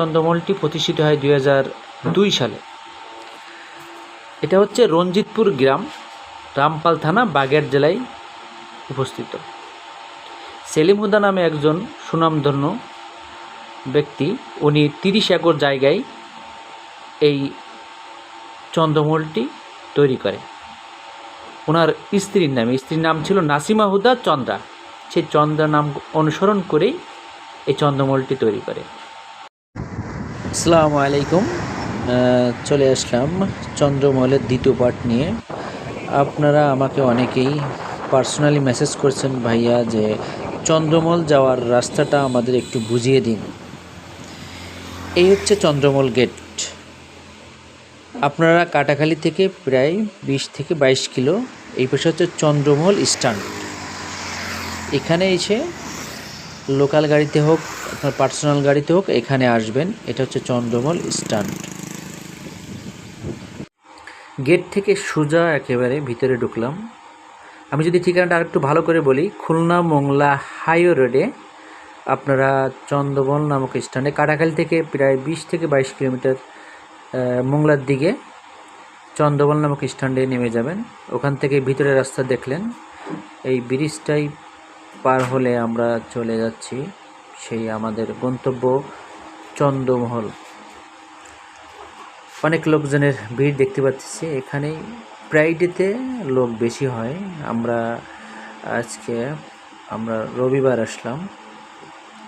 চন্দ্রমহলটি প্রতিষ্ঠিত হয় দুই হাজার দুই সালে। এটা হচ্ছে রঞ্জিতপুর গ্রাম, রামপাল থানা বাগেরহাট জেলায় উপস্থিত। সেলিম হুদা নামে একজন সুনামধন্য ব্যক্তি, উনি তিরিশ একর জায়গায় এই চন্দ্রমহলটি তৈরি করে। ওনার স্ত্রীর নামে স্ত্রীর নাম ছিল নাসিমা হুদা চন্দ্রা। সেই চন্দ্রা নাম অনুসরণ করেই এই চন্দ্রমহলটি তৈরি করে। আসসালামু আলাইকুম। চলে আসলাম চন্দ্রমহলের দ্বিতীয় পার্ট নিয়ে। আপনারা আমাকে অনেকেই পার্সোনালি মেসেজ করছেন, ভাইয়া, যে চন্দ্রমল যাওয়ার রাস্তাটা আমাদের একটু বুঝিয়ে দিন। এই হচ্ছে চন্দ্রমল গেট আপনারা কাটাখালি থেকে প্রায় বিশ থেকে বাইশ কিলো, এই পাশে হচ্ছে চন্দ্রমহল স্ট্যান্ড এখানে এসে লোকাল গাড়িতে হোক আপনার পার্সোনাল গাড়িতে হোক এখানে আসবেন। এটা হচ্ছে চন্দ্রমল স্ট্যান্ড। গেট থেকে সোজা একেবারে ভিতরে ঢুকলাম। আমি যদি ঠিকানাটা আরেকটু ভালো করে বলি, খুলনা মোংলা হাইওয়ে রোডে আপনারা চন্দ্রমল নামক স্ট্যান্ডে, কাটাখালি থেকে প্রায় বিশ থেকে বাইশ কিলোমিটার মোংলার দিকে চন্দ্রমল নামক স্ট্যান্ডে নেমে যাবেন। ওখান থেকে ভিতরে রাস্তা দেখলেন। এই ব্রিজটাই পার হলে আমরা চলে যাচ্ছি সেই আমাদের গন্তব্য চন্দ্রমহল। অনেক লোকজনের ভিড় দেখতে পাচ্ছি। এখানেই প্রাইডেতে লোক বেশি হয়। আমরা আজকে, আমরা রবিবার আসলাম।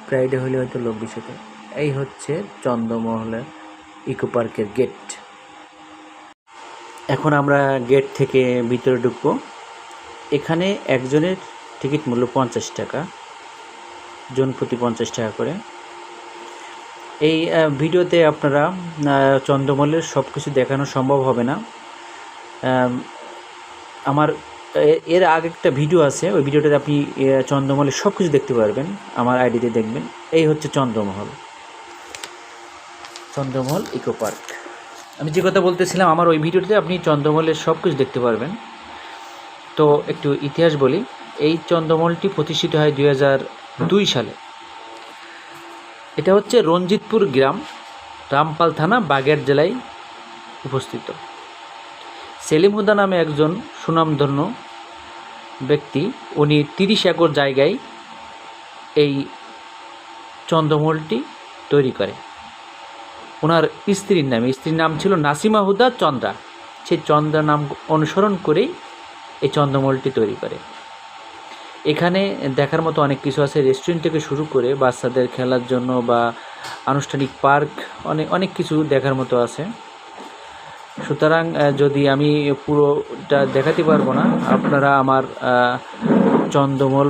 প্রাইডে হলে হয়তো লোক বেশি থাকে। এই হচ্ছে চন্দ্রমহলের ইকো পার্কের গেট। এখন আমরা গেট থেকে ভিতরে ঢুকবো। এখানে একজনের টিকিট মূল্য পঞ্চাশ টাকা জন প্রতি পঞ্চাশ টাকা করে। এই ভিডিওতে আপনারা আহ, চন্দ্রমল্লের সব কিছু দেখানো সম্ভব হবে না। আমার এর আগে একটা ভিডিও আছে ওই ভিডিওটাতে আপনি আহ, চন্দ্রমহলের সব কিছু দেখতে পারবেন আমার আইডিতে দেখবেন। এই হচ্ছে চন্দ্রমহল। Chandramahal eco park. আমি যে কথা বলতেছিলাম আমার ওই ভিডিওতে আপনি চন্দ্রমহলের সব কিছু দেখতে পারবেন। তো একটু ইতিহাস বলি। এই চন্দ্রমহলটি প্রতিষ্ঠিত হয় দুই দুই সালে। এটা হচ্ছে রঞ্জিতপুর গ্রাম, রামপাল থানা বাগেরহাট জেলায় উপস্থিত। সেলিম হুদা নামে একজন সুনামধন্য ব্যক্তি, উনি তিরিশ একর জায়গায় এই চন্দ্রমহলটি তৈরি করে। ওনার স্ত্রীর নামে স্ত্রীর নাম ছিল নাসিমা হুদা চন্দ্রা। সেই চন্দ্রা নাম অনুসরণ করেই এই চন্দ্রমহলটি তৈরি করে। এখানে দেখার মতো অনেক কিছু আছে। রেস্টুরেন্ট থেকে শুরু করে বাচ্চাদের খেলার জন্য বা আনুষ্ঠানিক পার্ক অনেক অনেক কিছু দেখার মতো আছে। সুতরাং যদি আমি পুরোটা দেখাতে পারব না, আপনারা আমার চন্দ্রমল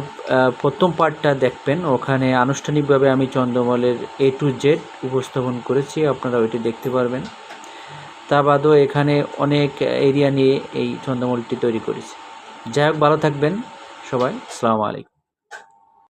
প্রথম পার্টটা দেখবেন। ওখানে আনুষ্ঠানিকভাবে আমি চন্দ্রমলের এ টু জেড উপস্থাপন করেছি আপনারা ওইটি দেখতে পারবেন। তা বাদেও এখানে অনেক এরিয়া নিয়ে এই চন্দ্রমলটি তৈরি করেছি। যাই হোক, ভালো থাকবেন। সবাই আসসালামু আলাইকুম।